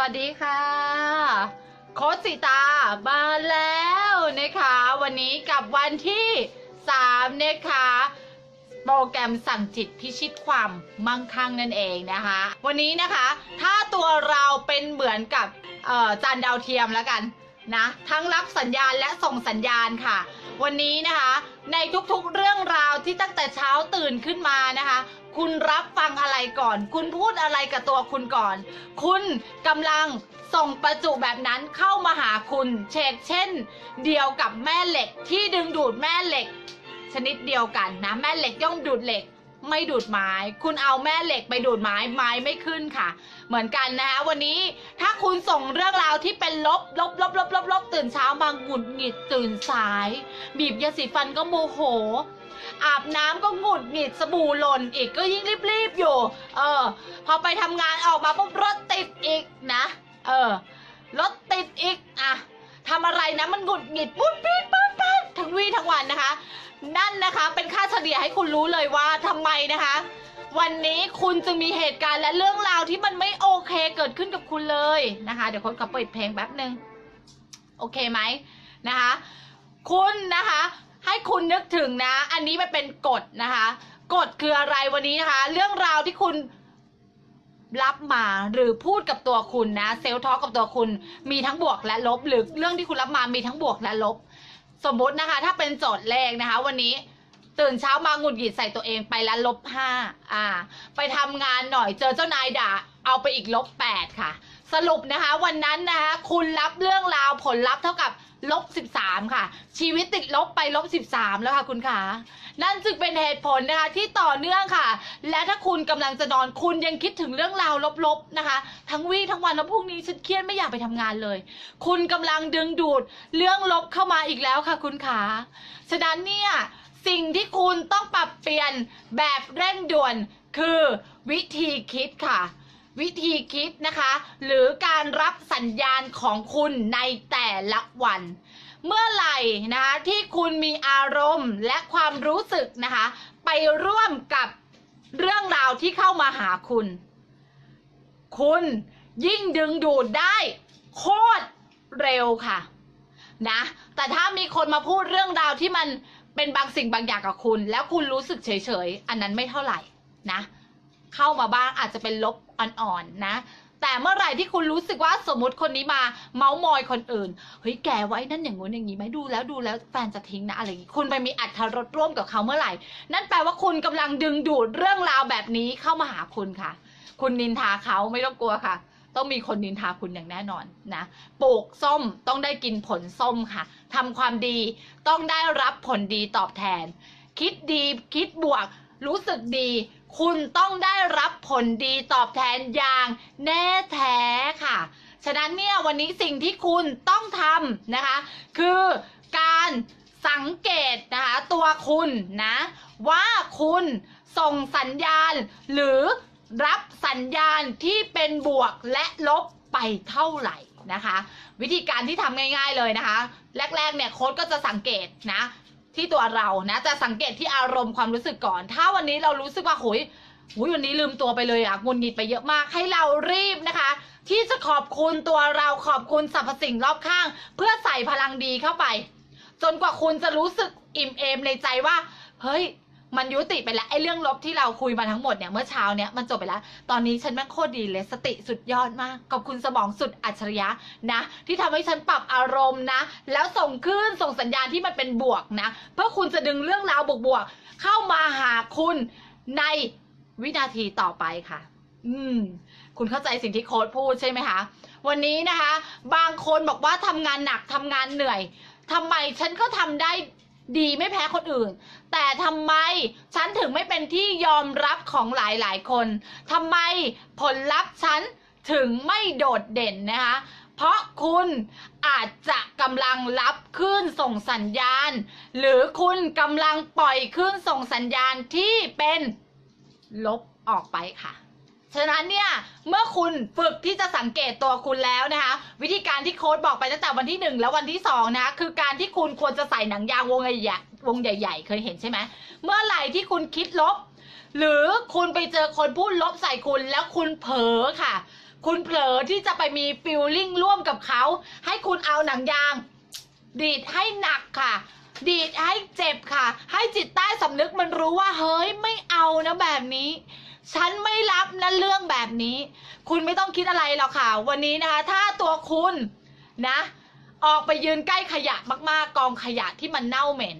วัสดีค่ะ โคชสิตามาแล้วนะคะ วันนี้กับวันที่3นะคะโปรแกรมสั่งจิตพิชิตความมั่งคั่งนั่นเองนะคะ วันนี้นะคะ ถ้าตัวเราเป็นเหมือนกับจานดาวเทียมแล้วกันนะทั้งรับสัญญาณและส่งสัญญาณค่ะ วันนี้นะคะ ในทุกๆเรื่องราวที่ตั้งแต่เช้าตื่นขึ้นมานะคะ คุณรับฟังอะไรก่อน คุณพูดอะไรกับตัวคุณก่อน คุณกำลังส่งประจุแบบนั้นเข้ามาหาคุณ เชกเช่น เดียวกับแม่เหล็กที่ดึงดูดแม่เหล็ก ชนิดเดียวกันนะ แม่เหล็กย่อมดูดเหล็ก ไม่ดูดไม้ คุณเอาแม่เหล็กไปดูดไม้ไม้ไม่ขึ้นค่ะ เหมือนกันนะคะวันนี้ถ้าคุณส่งเรื่องราวที่เป็นลบลบลบลบลบลบตื่นเช้ามาหงุดหงิดตื่นสาย บีบยาสีฟันก็โมโห อาบน้ำก็หงุดหงิดสบู่หล่นอีกก็ยิ่งรีบๆอยู่ เออ พอไปทำงานออกมาปุ๊บรถติดอีกนะ เออ รถติดอีกอะทำอะไรนะมันหงุดหงิดปุ๊บปี๊ดปุ๊บปั๊บทั้งวี่ทั้งวันนะคะ นั่นนะคะเป็นค่าเฉลี่ยให้คุณรู้เลยว่าทำไมนะคะ วันนี้คุณจึงมีเหตุการณ์และเรื่องราวที่มันไม่โอเคเกิดขึ้นกับคุณเลยนะคะ เดี๋ยวคนขอเปิดเพลงแป๊บหนึ่งโอเคไหมนะคะ คุณนะคะ ให้คุณนึกถึงนะ อันนี้มันเป็นกฎนะคะกฎคืออะไรวันนี้นะคะ เรื่องราวที่คุณรับมาหรือพูดกับตัวคุณนะเซลล์ทอกับตัวคุณมีทั้งบวกและลบหรือเรื่องที่คุณรับมามีทั้งบวกและลบ สมมตินะคะ ถ้าเป็นโจทย์แรกนะคะ วันนี้ตื่นเช้ามาหงุดหงิดใส่ตัวเองไปแล้วลบห้าอ่า ไปทำงานหน่อยเจอเจ้านายด่าเอาไปอีกลบแปดค่ะ สรุปนะคะ วันนั้นนะคะคุณรับเรื่องราวผลลัพธ์เท่ากับลบสิบสามค่ะ ชีวิตติดลบไปลบสิบสามแล้วค่ะคุณขานั่นจึงเป็นเหตุผลนะคะที่ต่อเนื่องค่ะ และถ้าคุณกำลังจะนอนคุณยังคิดถึงเรื่องราวลบๆนะคะ ทั้งวี่ทั้งวันแล้วพรุ่งนี้ฉันเครียดไม่อยากไปทำงานเลย คุณกำลังดึงดูดเรื่องลบเข้ามาอีกแล้วค่ะ คุณขาฉะนั้นเนี่ยสิ่งที่คุณต้องปรับเปลี่ยนแบบเร่งด่วนคือวิธีคิดค่ะ วิธีคิดนะคะ หรือการรับสัญญาณของคุณในแต่ละวัน เมื่อไหร่นะคะที่คุณมีอารมณ์และความรู้สึกนะคะ ไปร่วมกับเรื่องราวที่เข้ามาหาคุณ คุณยิ่งดึงดูดได้โคตรเร็วค่ะนะ แต่ถ้ามีคนมาพูดเรื่องราวที่มันเป็นบางสิ่งบางอย่างกับคุณ แล้วคุณรู้สึกเฉยๆ อันนั้นไม่เท่าไหร่นะ เข้ามาบ้างอาจจะเป็นลบอ่อนๆนะ แต่เมื่อไหร่ที่คุณรู้สึกว่าสมมติคนนี้มาเมาส์มอยคนอื่นเฮ้ยแกไว้นั่นอย่างงู้นอย่างนี้ไหมดูแล้วดูแล้วแฟนจะทิ้งนะอะไรอย่างนี้คุณไปมีอัธรสร่วมกับเขาเมื่อไหร่ นั่นแปลว่าคุณกำลังดึงดูดเรื่องราวแบบนี้เข้ามาหาคุณค่ะ คุณนินทาเขาไม่ต้องกลัวค่ะต้องมีคนนินทาคุณอย่างแน่นอนนะปลูกส้มต้องได้กินผลส้มค่ะทำความดีต้องได้รับผลดีตอบแทน คิดดีคิดบวก รู้สึกดี คุณต้องได้รับผลดีตอบแทนอย่างแน่แท้ค่ะ ฉะนั้นเนี่ยวันนี้สิ่งที่คุณต้องทำนะคะ คือการสังเกตนะคะตัวคุณนะว่าคุณส่งสัญญาณ หรือรับสัญญาณที่เป็นบวกและลบไปเท่าไหร่นะคะ วิธีการที่ทำง่าย ๆเลยนะคะ แรกๆเนี่ยโค้ดก็จะสังเกตนะ ที่ตัวเรานะจะสังเกตที่อารมณ์ความรู้สึกก่อน ถ้าวันนี้เรารู้สึกว่าโหยหุยวันนี้ลืมตัวไปเลยอะงุนงิดไปเยอะมากให้เรารีบนะคะ ที่จะขอบคุณตัวเราขอบคุณสรรพสิ่งรอบข้าง เพื่อใส่พลังดีเข้าไป จนกว่าคุณจะรู้สึกอิ่มเอมในใจว่า เฮ้ย มันยุติไปแล้วไอ้เรื่องลบที่เราคุยมาทั้งหมดเนี่ยเมื่อเช้าเนี่ยมันจบไปแล้ว ตอนนี้ฉันแม่งโคตรดีเลยสติสุดยอดมากขอบคุณสมองสุดอัจฉริยะนะ ที่ทำให้ฉันปรับอารมณ์นะ แล้วส่งคลื่นส่งสัญญาณที่มันเป็นบวกนะ เพื่อคุณจะดึงเรื่องราวบวกๆเข้ามาหาคุณในวินาทีต่อไปค่ะ อืม คุณเข้าใจสิ่งที่โค้ดพูดใช่ไหมคะ วันนี้นะคะ บางคนบอกว่าทำงานหนักทำงานเหนื่อยทำไมฉันก็ทำได้ ดีไม่แพ้คนอื่น แต่ทำไมฉันถึงไม่เป็นที่ยอมรับของหลายๆคนทำไมผลลัพธ์ฉันถึงไม่โดดเด่นนะคะเพราะคุณอาจจะกำลังรับคลื่นส่งสัญญาณ หรือคุณกำลังปล่อยคลื่นส่งสัญญาณที่เป็นลบออกไปค่ะ ฉะนั้นเนี่ยเมื่อคุณฝึกที่จะสังเกตตัวคุณแล้วนะคะ วิธีการที่โค้ดบอกไปตั้งแต่วันที่หนึ่งแล้ววันที่สองนะคะคือการที่คุณควรจะใส่หนังยางวงใหญ่ๆวงใหญ่ ๆ เคยเห็นใช่ไหมเมื่อไหร่ที่คุณคิดลบ หรือคุณไปเจอคนพูดลบใส่คุณแล้วคุณเผลอค่ะ คุณเผลอที่จะไปมีฟิลลิ่งร่วมกับเขา ให้คุณเอาหนังยาง ดีดให้หนักค่ะ ดีดให้เจ็บค่ะ ให้จิตใต้สำนึกมันรู้ว่าเฮ้ยไม่เอานะแบบนี้ ฉันไม่รับนะเรื่องแบบนี้ คุณไม่ต้องคิดอะไรหรอกค่ะ วันนี้นะคะ ถ้าตัวคุณนะ ออกไปยืนใกล้ขยะมากๆ กองขยะที่มันเน่าเหม็น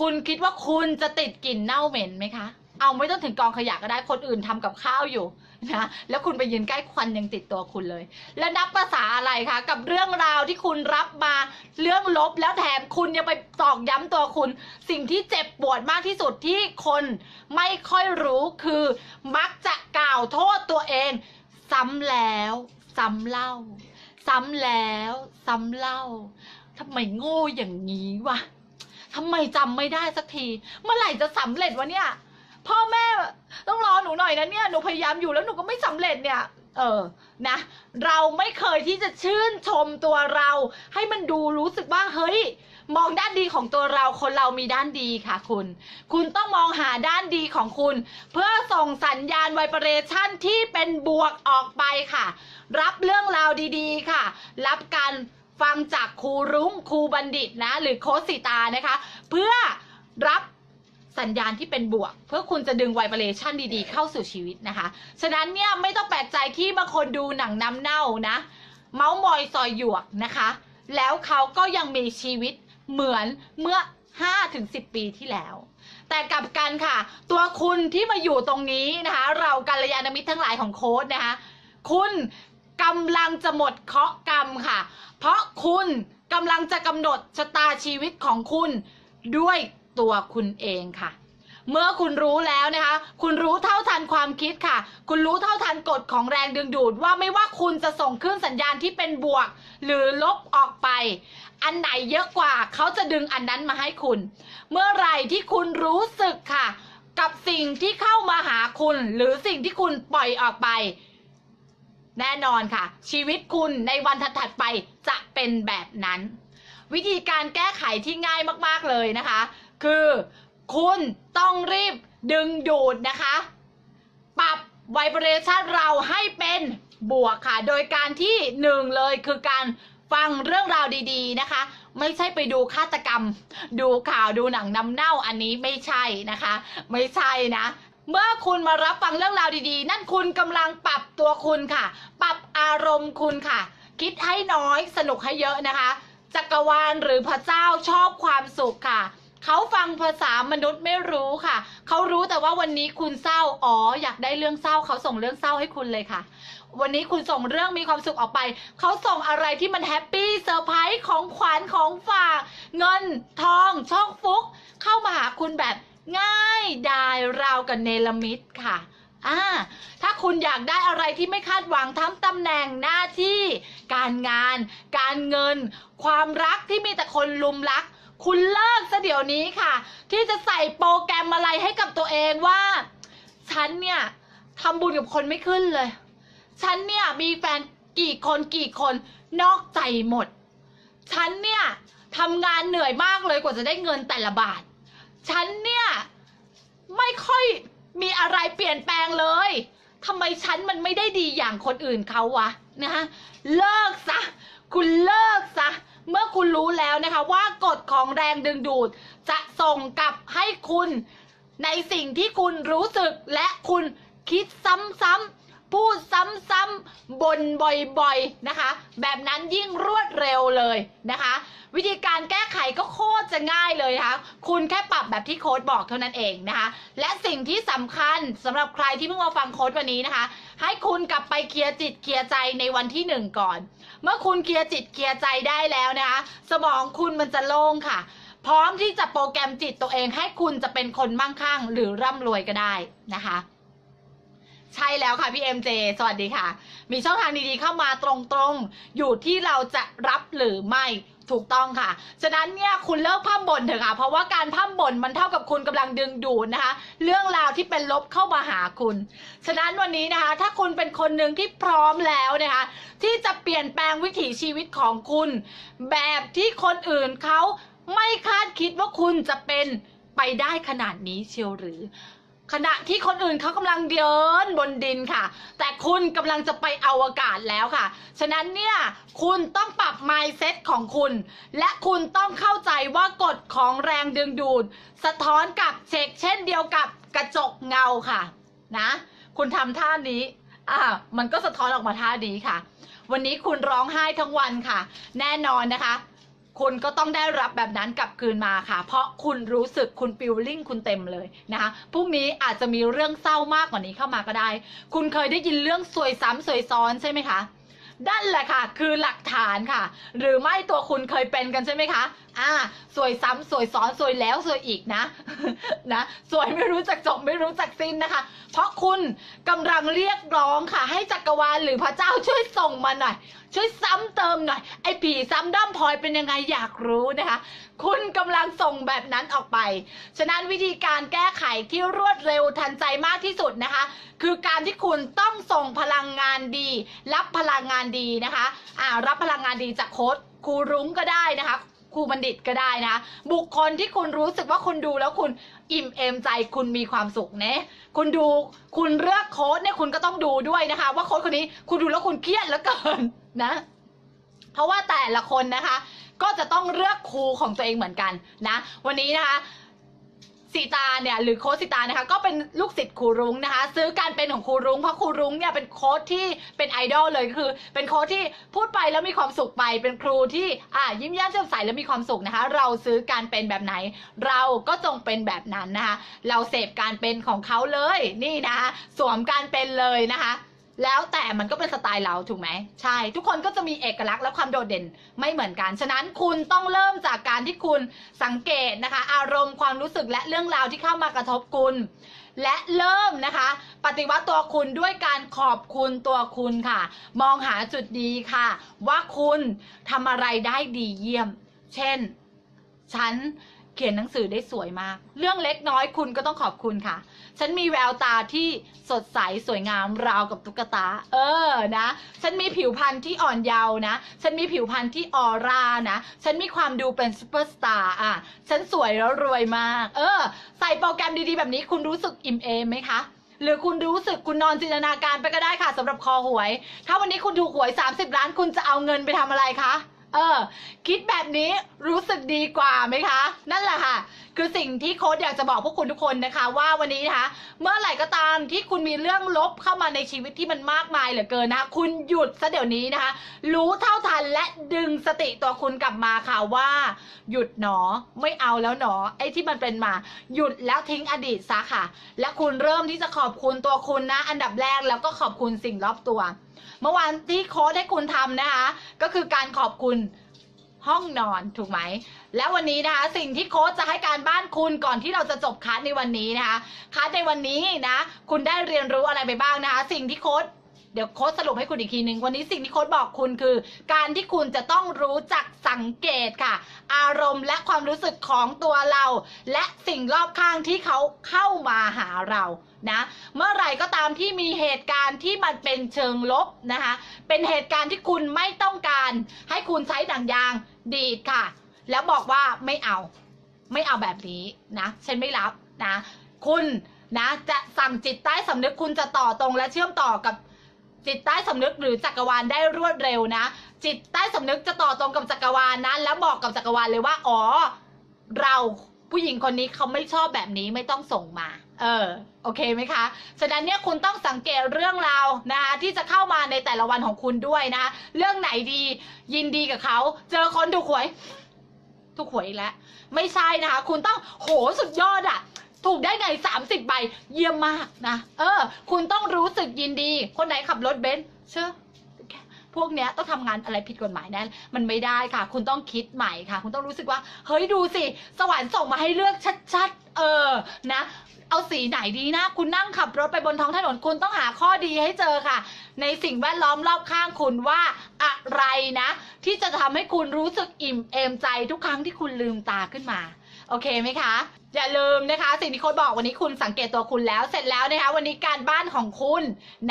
คุณคิดว่าคุณจะติดกลิ่นเน่าเหม็นไหมคะ เอาไม่ต้องถึงกองขยะก็ได้คนอื่นทำกับข้าวอยู่ นะแล้วคุณไปยืนใกล้ควันยังติดตัวคุณเลย และนับภาษาอะไรคะกับเรื่องราวที่คุณรับมาเรื่องลบแล้วแถมคุณยังไปตอกย้ำตัวคุณ สิ่งที่เจ็บปวดมากที่สุดที่คนไม่ค่อยรู้คือ มักจะกล่าวโทษตัวเอง ซ้ำแล้วซ้ำเล่า ซ้ำแล้วซ้ำเล่าทำไมโง่อย่างนี้วะทำไมจำไม่ได้สักที เมื่อไหร่จะสำเร็จวะเนี่ย พ่อแม่ต้องรอหนูหน่อยนะเนี่ยหนูพยายามอยู่แล้วหนูก็ไม่สำเร็จเนี่ย เออนะ เราไม่เคยที่จะชื่นชมตัวเรา ให้มันดูรู้สึกว่าเฮ้ย มองด้านดีของตัวเราคนเรามีด้านดีค่ะคุณ คุณต้องมองหาด้านดีของคุณ เพื่อส่งสัญญาณไวเบรชั่นที่เป็นบวกออกไปค่ะ รับเรื่องราวดีๆค่ะ รับการฟังจากครูรุ้งครูบัณฑิตนะ หรือโคสิตานะคะ เพื่อรับ สัญญาณที่เป็นบวก เพื่อคุณจะดึงไวเบรชั่นดีๆ เข้าสู่ชีวิตนะคะ ฉะนั้นเนี่ยไม่ต้องแปลกใจที่บางคนดูหนังน้ำเน่านะ เมาส์มอยซอยหยวกนะคะ แล้วเขาก็ยังมีชีวิตเหมือนเมื่อ 5-10 ปีที่แล้ว แต่กลับกันค่ะ ตัวคุณที่มาอยู่ตรงนี้นะคะ เรากัลยาณมิตรทั้งหลายของโค้ดนะคะ คุณกำลังจะหมดเคราะห์กรรมค่ะ เพราะคุณกำลังจะกำหนดชะตาชีวิตของคุณด้วย ตัวคุณเองค่ะ เมื่อคุณรู้แล้วนะคะ คุณรู้เท่าทันความคิดค่ะ คุณรู้เท่าทันกฎของแรงดึงดูดว่าไม่ว่าคุณจะส่งคลื่นสัญญาณที่เป็นบวก หรือลบออกไป อันไหนเยอะกว่าเขาจะดึงอันนั้นมาให้คุณ เมื่อไหร่ที่คุณรู้สึกค่ะ กับสิ่งที่เข้ามาหาคุณ หรือสิ่งที่คุณปล่อยออกไปแน่นอนค่ะ ชีวิตคุณในวันถัดๆไปจะเป็นแบบนั้น วิธีการแก้ไขที่ง่ายมากๆเลยนะคะ คือ คุณต้องรีบดึงดูดนะคะ ปรับไวเบรชันเราให้เป็นบวกค่ะ โดยการที่หนึ่งเลยคือการฟังเรื่องราวดีๆนะคะ ไม่ใช่ไปดูฆาตกรรม ดูข่าวดูหนังน้ำเน่าอันนี้ไม่ใช่นะคะ ไม่ใช่นะ เมื่อคุณมารับฟังเรื่องราวดีๆ นั่นคุณกำลังปรับตัวคุณค่ะ ปรับอารมณ์คุณค่ะ คิดให้น้อยสนุกให้เยอะนะคะ จักรวาลหรือพระเจ้าชอบความสุขค่ะ เขาฟังภาษามนุษย์ไม่รู้ค่ะ เขารู้แต่ว่าวันนี้คุณเศร้า อ๋อ อยากได้เรื่องเศร้า เขาส่งเรื่องเศร้าให้คุณเลยค่ะ วันนี้คุณส่งเรื่องมีความสุขออกไป เขาส่งอะไรที่มันแฮปปี้เซอร์ไพรส์ของขวัญของฝาก เงินทอง ช่องฟุก เข้ามาหาคุณแบบง่ายดายราวกับเนลมิตค่ะอ่าถ้าคุณอยากได้อะไรที่ไม่คาดหวังทั้งตำแหน่งหน้าที่ การงาน การเงิน ความรักที่มีแต่คนลุมรัก คุณเลิก เดี๋ยวนี้ค่ะ ที่จะใส่โปรแกรมอะไรให้กับตัวเองว่า ฉันเนี่ยทำบุญกับคนไม่ขึ้นเลย ฉันเนี่ยมีแฟนกี่คนกี่คนนอกใจหมด ฉันเนี่ยทำงานเหนื่อยมากเลยกว่าจะได้เงินแต่ละบาท ฉันเนี่ยไม่ค่อยมีอะไรเปลี่ยนแปลงเลยทำไมฉันมันไม่ได้ดีอย่างคนอื่นเขาวะนะฮะเลิกซะ คุณเลิกซะ เมื่อคุณรู้แล้วนะคะว่ากฎของแรงดึงดูด จะส่งกลับให้คุณในสิ่งที่คุณรู้สึกและคุณคิดซ้ำๆพูดซ้ำๆบ่นบ่อยๆนะคะ แบบนั้นยิ่งรวดเร็วเลยนะคะ วิธีการแก้ไขก็โคตรจะง่ายเลยนะคะคุณแค่ปรับแบบที่โค้ดบอกเท่านั้นเองนะคะ และสิ่งที่สำคัญสำหรับใครที่เพิ่งมาฟังโค้ดวันนี้นะคะ ให้คุณกลับไปเคลียร์จิตเคลียร์ใจในวันที่หนึ่งก่อน เมื่อคุณเคลียร์จิตเคลียร์ใจได้แล้วนะคะสมองคุณมันจะโล่งค่ะ พร้อมที่จะโปรแกรมจิตตัวเองให้คุณจะเป็นคนมั่งคั่ง หรือร่ำรวยก็ได้นะคะใช่แล้วค่ะพี่เอ็มเจสวัสดีค่ะ มีช่องทางดีๆเข้ามาตรงๆ อยู่ที่เราจะรับหรือไม่ ถูกต้องค่ะ ฉะนั้นเนี่ยคุณเลิกพร่ำบ่นเถอะค่ะ เพราะว่าการพร่ำบ่นมันเท่ากับคุณกำลังดึงดูดนะคะ เรื่องราวที่เป็นลบเข้ามาหาคุณ ฉะนั้นวันนี้นะคะ ถ้าคุณเป็นคนหนึ่งที่พร้อมแล้วนะคะ ที่จะเปลี่ยนแปลงวิถีชีวิตของคุณ แบบที่คนอื่นเขาไม่คาดคิดว่าคุณจะเป็นไปได้ขนาดนี้เชียวหรือ ขณะที่คนอื่นเขากำลังเดินบนดินค่ะ แต่คุณกำลังจะไปอวกาศแล้วค่ะ ฉะนั้นเนี่ยคุณต้องปรับ mindset ของคุณ และคุณต้องเข้าใจว่ากฎของแรงดึงดูด สะท้อนกับเช็คเช่นเดียวกับกระจกเงาค่ะนะคุณทำท่านี้อ่ามันก็สะท้อนออกมาท่านี้ค่ะ วันนี้คุณร้องไห้ทั้งวันค่ะ แน่นอนนะคะ คุณก็ต้องได้รับแบบนั้นกลับคืนมาค่ะ เพราะคุณรู้สึกคุณฟิลลิ่งคุณเต็มเลยนะคะพรุ่งนี้อาจจะมีเรื่องเศร้ามากกว่านี้เข้ามาก็ได้ คุณเคยได้ยินเรื่องซวยซ้ำซวยซ้อนใช่ไหมคะนั่นแหละค่ะ คือหลักฐานค่ะ หรือไม่ตัวคุณเคยเป็นกันใช่ไหมคะ อ่าสวยซ้ำสวยซ้อนสวยแล้วสวยอีกนะนะสวยไม่รู้จักจบไม่รู้จักสิ้นนะคะ เพราะคุณกำลังเรียกร้องค่ะ ให้จักรวาลหรือพระเจ้าช่วยส่งมาหน่อย ช่วยซ้ำเติมหน่อยไอ้ผีซ้ำด้อมพลอยเป็นยังไงอยากรู้นะคะ คุณกำลังส่งแบบนั้นออกไป ฉะนั้นวิธีการแก้ไขที่รวดเร็วทันใจมากที่สุดนะคะ คือการที่คุณต้องส่งพลังงานดี รับพลังงานดีนะคะอ่ารับพลังงานดีจากโค้ดครูรุ้งก็ได้นะคะ ครูบัณฑิตก็ได้นะ บุคคลที่คุณรู้สึกว่าคุณดูแล้วคุณอิ่มเอมใจคุณมีความสุขเนะคุณดูคุณเลือกโค้ดเนี่ยคุณก็ต้องดูด้วยนะคะ ว่าโค้ดคนนี้คุณดูแล้วคุณเครียดเหลือเกินนะ เพราะว่าแต่ละคนนะคะ ก็จะต้องเลือกครูของตัวเองเหมือนกันนะ วันนี้นะคะ สีตาเนี่ยหรือโค้ชสีตานะคะก็เป็นลูกศิษย์ครูรุ้งนะคะ ซื้อการเป็นของครูรุ้งเพราะครูรุ้งเนี่ยเป็นโค้ชที่เป็นไอดอลเลยคือ เป็นโค้ชที่พูดไปแล้วมีความสุขไปเป็นครูที่อ่ายิ้มแย้มแจ่มใสแล้วมีความสุขนะคะ เราซื้อการเป็นแบบไหน เราก็จงเป็นแบบนั้นนะคะ เราเสพการเป็นของเขาเลยนี่นะคะสวมการเป็นเลยนะคะ แล้วแต่มันก็เป็นสไตล์เราถูกไหมใช่ ทุกคนก็จะมีเอกลักษณ์และความโดดเด่นไม่เหมือนกัน ฉะนั้นคุณต้องเริ่มจากการที่คุณสังเกตนะคะ อารมณ์ความรู้สึกและเรื่องราวที่เข้ามากระทบคุณ และเริ่มนะคะ ปฏิวัติตัวคุณด้วยการขอบคุณตัวคุณค่ะ มองหาจุดดีค่ะ ว่าคุณทำอะไรได้ดีเยี่ยม เช่น ฉัน เขียนหนังสือได้สวยมาก เรื่องเล็กน้อยคุณก็ต้องขอบคุณค่ะ ฉันมีแววตาที่สดใสสวยงามราวกับตุ๊กตา เออนะ ฉันมีผิวพรรณที่อ่อนเยาว์นะ ฉันมีผิวพรรณที่ออร่านะ ฉันมีความดูเป็นซูเปอร์สตาร์อะ ฉันสวยแล้วรวยมาก เออ ใส่โปรแกรมดีๆแบบนี้คุณรู้สึกอิ่มเอมไหมคะหรือคุณรู้สึกคุณนอนจินตนาการไปก็ได้ค่ะสำหรับคอหวย ถ้าวันนี้คุณถูกหวย 30 ล้านคุณจะเอาเงินไปทำอะไรคะ เออ คิดแบบนี้รู้สึกดีกว่าไหมคะ นั่นแหละค่ะ คือสิ่งที่โค้ดอยากจะบอกพวกคุณทุกคนนะคะ ว่าวันนี้นะคะ เมื่อไหร่ก็ตามที่คุณมีเรื่องลบเข้ามาในชีวิตที่มันมากมายเหลือเกินนะคะ คุณหยุดซะเดี๋ยวนี้นะคะ รู้เท่าทันและดึงสติตัวคุณกลับมาค่ะว่า หยุดหนอไม่เอาแล้วหนอ ไอ้ที่มันเป็นมา หยุดแล้วทิ้งอดีตซะค่ะ และคุณเริ่มที่จะขอบคุณตัวคุณนะ อันดับแรกแล้วก็ขอบคุณสิ่งรอบตัว เมื่อวานที่โค้ดให้คุณทำนะคะ ก็คือการขอบคุณห้องนอนถูกไหม แล้ววันนี้นะคะ สิ่งที่โค้ชจะให้การบ้านคุณก่อนที่เราจะจบคัสในวันนี้นะคะคัสในวันนี้นะ คุณได้เรียนรู้อะไรไปบ้างนะคะ สิ่งที่โค้ช เดี๋ยวโค้ชสรุปให้คุณอีกทีหนึ่งวันนี้สิ่งที่โค้ชบอกคุณคือ การที่คุณจะต้องรู้จักสังเกตค่ะ อารมณ์และความรู้สึกของตัวเรา และสิ่งรอบข้างที่เขาเข้ามาหาเรานะเมื่อไหร่ก็ตามที่มีเหตุการณ์ที่มันเป็นเชิงลบนะคะ เป็นเหตุการณ์ที่คุณไม่ต้องการ ให้คุณใช้ด่างยางดีดค่ะ แล้วบอกว่าไม่เอา ไม่เอาแบบนี้นะฉันไม่รับนะ คุณนะจะสั่งจิตใต้สำนึกคุณจะต่อตรงและเชื่อมต่อกับ จิตใต้สำนึกหรือจักรวาลได้รวดเร็วนะ จิตใต้สำนึกจะต่อตรงกับจักรวาลนะ แล้วบอกกับจักรวาลเลยว่า อ๋อ เราผู้หญิงคนนี้เขาไม่ชอบแบบนี้ไม่ต้องส่งมา เออ โอเคไหมคะ ฉะนั้นเนี่ยคุณต้องสังเกตเรื่องราวนะคะที่จะเข้ามาในแต่ละวันของคุณด้วยนะคะเรื่องไหนดียินดีกับเขา เจอคนถูกหวย ถูกหวยอีกแล้ว ไม่ใช่นะคะ คุณต้องโหสุดยอดอะ ถูกได้ไง 30 ใบ เยี่ยมมากนะ เออ คุณต้องรู้สึกยินดี คนไหนขับรถเบนซ์เชื่อพวกเนี้ยต้องทำงานอะไรผิดกฎหมายแน่มันไม่ได้ค่ะ คุณต้องคิดใหม่ค่ะ คุณต้องรู้สึกว่า เฮ้ยดูสิ สวรรค์ส่งมาให้เลือกชัดๆ เออ นะ เอาสีไหนดีนะ คุณนั่งขับรถไปบนท้องถนน คุณต้องหาข้อดีให้เจอค่ะ ในสิ่งแวดล้อมรอบข้างคุณว่าอะไรนะ ที่จะทำให้คุณรู้สึกอิ่มเอมใจทุกครั้งที่คุณลืมตาขึ้นมา โอเคไหมคะ อย่าลืมนะคะ สิ่งที่โค้ดบอกวันนี้คุณสังเกตตัวคุณแล้วเสร็จแล้วนะคะ วันนี้การบ้านของคุณ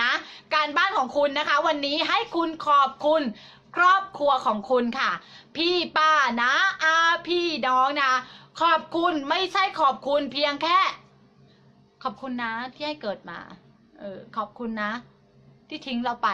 นะ การบ้านของคุณนะคะ วันนี้ให้คุณขอบคุณครอบครัวของคุณค่ะ พี่ป้านะอาพี่น้องนะ ขอบคุณไม่ใช่ขอบคุณเพียงแค่ ขอบคุณนะที่ให้เกิดมา เออขอบคุณนะ ที่ทิ้งเราไป